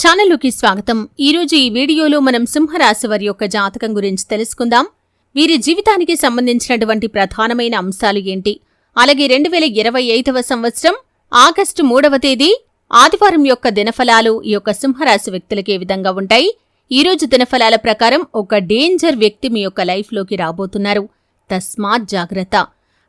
ఛానల్లోకి స్వాగతం. ఈరోజు ఈ వీడియోలో మనం సింహరాశి వారి యొక్క జాతకం గురించి తెలుసుకుందాం. వీరి జీవితానికి సంబంధించినటువంటి ప్రధానమైన అంశాలు ఏంటి? అలాగే రెండు వేల ఇరవై ఐదవ సంవత్సరం ఆగస్టు మూడవ తేదీ ఆదివారం యొక్క దినఫలాలు ఈ యొక్క సింహరాశి వ్యక్తులకి ఏ విధంగా ఉంటాయి? ఈ రోజు దినఫలాల ప్రకారం ఒక డేంజర్ వ్యక్తి మీ యొక్క లైఫ్లోకి రాబోతున్నారు. తస్మాత్ జాగ్రత్త.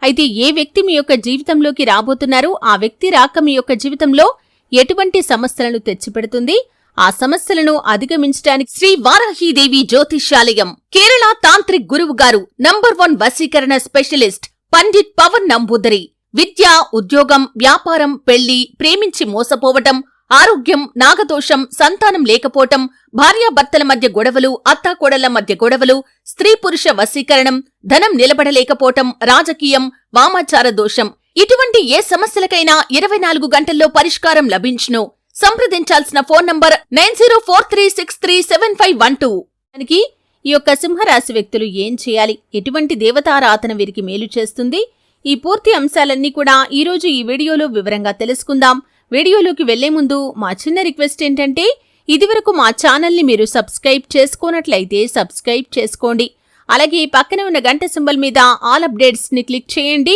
అయితే ఏ వ్యక్తి మీ యొక్క జీవితంలోకి రాబోతున్నారు? ఆ వ్యక్తి రాక మీ యొక్క జీవితంలో ఎటువంటి సమస్యలను తెచ్చిపెడుతుంది? ఆ సమస్యలను అధిగమించడానికి శ్రీ వారాహీదేవి జ్యోతిష్యాలయం కేరళ తాంత్రిక్ గురువు గారు నంబర్ వన్ వశీకరణ స్పెషలిస్ట్ పండిట్ పవన్ నంబూదరి. విద్య ఉద్యోగం వ్యాపారం పెళ్ళి ప్రేమించి మోసపోవటం ఆరోగ్యం నాగదోషం సంతానం లేకపోవటం భార్యాభర్తల మధ్య గొడవలు అత్తాకోడళ్ళ మధ్య గొడవలు స్త్రీ పురుష వశీకరణం ధనం నిలబడలేకపోవటం రాజకీయం వామాచార దోషం ఇటువంటి ఏ సమస్యలకైనా ఇరవై నాలుగు గంటల్లో పరిష్కారం లభించును. సంప్రదించాల్సిన phone number nine zero four three six three seven five one two. దానికి ఈ యొక్క సింహరాశి వ్యక్తులు ఏం చేయాలి? ఎటువంటి దేవతారాధన వీరికి మేలు చేస్తుంది? ఈ పూర్తి అంశాలన్నీ కూడా ఈరోజు ఈ వీడియోలో వివరంగా తెలుసుకుందాం. వీడియోలోకి వెళ్ళే ముందు మా చిన్న రిక్వెస్ట్ ఏంటంటే ఇదివరకు మా ఛానల్ని మీరు సబ్స్క్రైబ్ చేసుకున్నట్లయితే సబ్స్క్రైబ్ చేసుకోండి. అలాగే పక్కన ఉన్న గంట సింబల్ మీద ఆల్ అప్డేట్స్ని క్లిక్ చేయండి.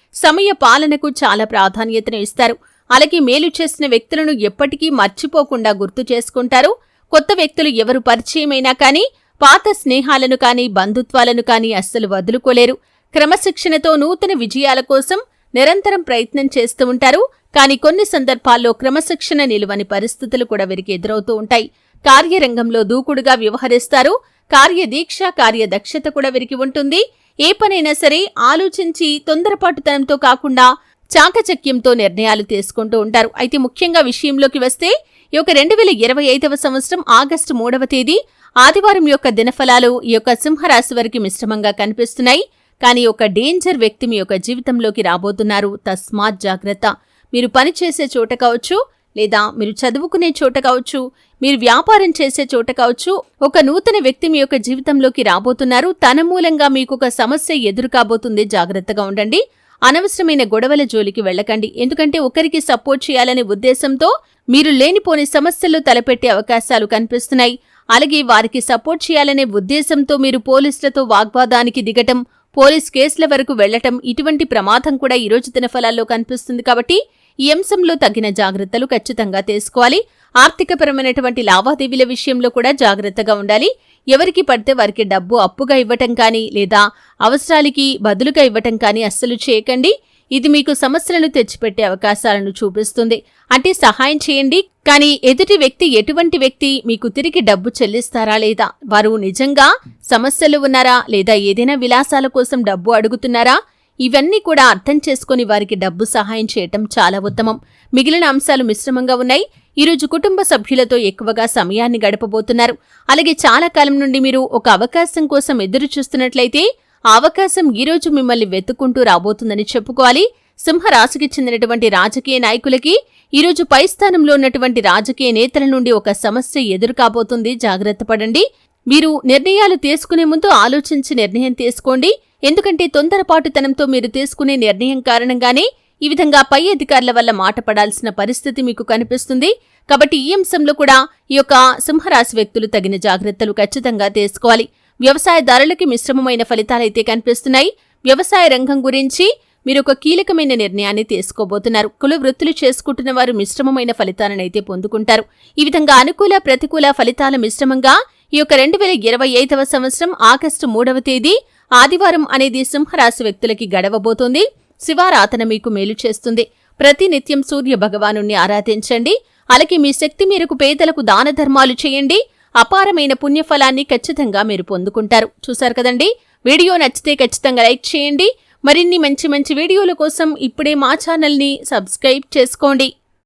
సమయ పాలనకు చాలా ప్రాధాన్యతను ఇస్తారు. అలాగే మేలు చేసిన వ్యక్తులను ఎప్పటికీ మర్చిపోకుండా గుర్తు చేసుకుంటారు. కొత్త వ్యక్తులు ఎవరు పరిచయమైనా కానీ పాత స్నేహాలను కానీ బంధుత్వాలను కానీ అస్సలు వదులుకోలేరు. క్రమశిక్షణతో నూతన విజయాల కోసం నిరంతరం ప్రయత్నం చేస్తూ ఉంటారు. కానీ కొన్ని సందర్భాల్లో క్రమశిక్షణ నిలువని పరిస్థితులు కూడా వీరికి ఎదురవుతూ ఉంటాయి. కార్యరంగంలో దూకుడుగా వ్యవహరిస్తారు. కార్యదీక్ష కార్యదక్షత కూడా వీరికి ఉంటుంది. ఏ పనైనా సరే ఆలోచించి తొందరపాటుతనంతో కాకుండా చాకచక్యంతో నిర్ణయాలు తీసుకుంటూ ఉంటారు. అయితే ముఖ్యంగా విషయంలోకి వస్తే ఈ యొక్క రెండు వేల ఇరవై ఐదవ సంవత్సరం ఆగస్టు మూడవ తేదీ ఆదివారం యొక్క దినఫలాలు ఈ యొక్క సింహరాశి వారికి మిశ్రమంగా కనిపిస్తున్నాయి. కానీ ఒక డేంజర్ వ్యక్తి మీ యొక్క జీవితంలోకి రాబోతున్నారు. తస్మాత్ జాగ్రత్త. మీరు పనిచేసే చోట కావచ్చు లేదా మీరు చదువుకునే చోట కావచ్చు మీరు వ్యాపారం చేసే చోట కావచ్చు ఒక నూతన వ్యక్తి మీ యొక్క జీవితంలోకి రాబోతున్నారు. తన మూలంగా మీకు ఒక సమస్య ఎదురు కాబోతుంది. జాగ్రత్తగా ఉండండి. అనవసరమైన గొడవల జోలికి వెళ్ళకండి. ఎందుకంటే ఒకరికి సపోర్ట్ చేయాలనే ఉద్దేశంతో మీరు లేనిపోని సమస్యలు తలపెట్టే అవకాశాలు కనిపిస్తున్నాయి. అలాగే వారికి సపోర్ట్ చేయాలనే ఉద్దేశంతో మీరు పోలీసులతో వాగ్వాదానికి దిగటం పోలీస్ కేసుల వరకు వెళ్ళటం ఇటువంటి ప్రమాదం కూడా ఈ రోజు దినఫలాల్లో కనిపిస్తుంది కాబట్టి ఈ అంశంలో తగిన జాగ్రత్తలు ఖచ్చితంగా తీసుకోవాలి. ఆర్థికపరమైనటువంటి లావాదేవీల విషయంలో కూడా జాగ్రత్తగా ఉండాలి. ఎవరికి పడితే వారికి డబ్బు అప్పుగా ఇవ్వటం కానీ లేదా అవసరాలకి బదులుగా ఇవ్వటం కానీ అస్సలు చేయకండి. ఇది మీకు సమస్యలను తెచ్చిపెట్టే అవకాశాలను చూపిస్తుంది. అంటే సహాయం చేయండి. కానీ ఎదుటి వ్యక్తి ఎటువంటి వ్యక్తి మీకు తిరిగి డబ్బు చెల్లిస్తారా లేదా? వారు నిజంగా సమస్యలు ఉన్నారా? లేదా ఏదైనా విలాసాల కోసం డబ్బు అడుగుతున్నారా? ఇవన్నీ కూడా అర్థం చేసుకుని వారికి డబ్బు సహాయం చేయటం చాలా ఉత్తమం. మిగిలిన అంశాలు మిశ్రమంగా ఉన్నాయి. ఈరోజు కుటుంబ సభ్యులతో ఎక్కువగా సమయాన్ని గడపబోతున్నారు. అలాగే చాలా కాలం నుండి మీరు ఒక అవకాశం కోసం ఎదురు చూస్తున్నట్లయితే ఆ అవకాశం ఈరోజు మిమ్మల్ని వెతుక్కుంటూ రాబోతుందని చెప్పుకోవాలి. సింహరాశికి చెందినటువంటి రాజకీయ నాయకులకి ఈరోజు పై స్థానంలో ఉన్నటువంటి రాజకీయ నేతల నుండి ఒక సమస్య ఎదురు కాబోతుంది. జాగ్రత్త పడండి. మీరు నిర్ణయాలు తీసుకునే ముందు ఆలోచించి నిర్ణయం తీసుకోండి. ఎందుకంటే తొందరపాటుతనంతో మీరు తీసుకునే నిర్ణయం కారణంగానే ఈ విధంగా పై అధికారుల వల్ల మాట పడాల్సిన పరిస్థితి మీకు కనిపిస్తుంది. కాబట్టి ఈ అంశంలో కూడా ఈ యొక్క సింహరాశి వ్యక్తులు తగిన జాగ్రత్తలు ఖచ్చితంగా తీసుకోవాలి. వ్యవసాయదారులకి మిశ్రమమైన ఫలితాలైతే కనిపిస్తున్నాయి. వ్యవసాయ రంగం గురించి మీరు ఒక కీలకమైన నిర్ణయాన్ని తీసుకోబోతున్నారు. కుల వృత్తులు చేసుకుంటున్న వారు మిశ్రమమైన ఫలితాలనైతే పొందుకుంటారు. ఈ విధంగా అనుకూల ప్రతికూల ఫలితాల మిశ్రమంగా ఈ యొక్క రెండు వేల ఇరవై ఐదవ సంవత్సరం ఆగస్టు మూడవ తేదీ ఆదివారం అనేది సింహరాశి వ్యక్తులకి గడవబోతోంది. శివారాధన మీకు మేలు చేస్తుంది. ప్రతినిత్యం సూర్య భగవాను ఆరాధించండి. అలాగే మీ శక్తి మేరకు పేదలకు దాన ధర్మాలు చేయండి. అపారమైన పుణ్యఫలాన్ని ఖచ్చితంగా మీరు పొందుకుంటారు. చూశారు కదండి? వీడియో నచ్చితే ఖచ్చితంగా లైక్ చేయండి. మరిన్ని మంచి మంచి వీడియోల కోసం ఇప్పుడే మా ఛానల్ని సబ్స్క్రైబ్ చేసుకోండి.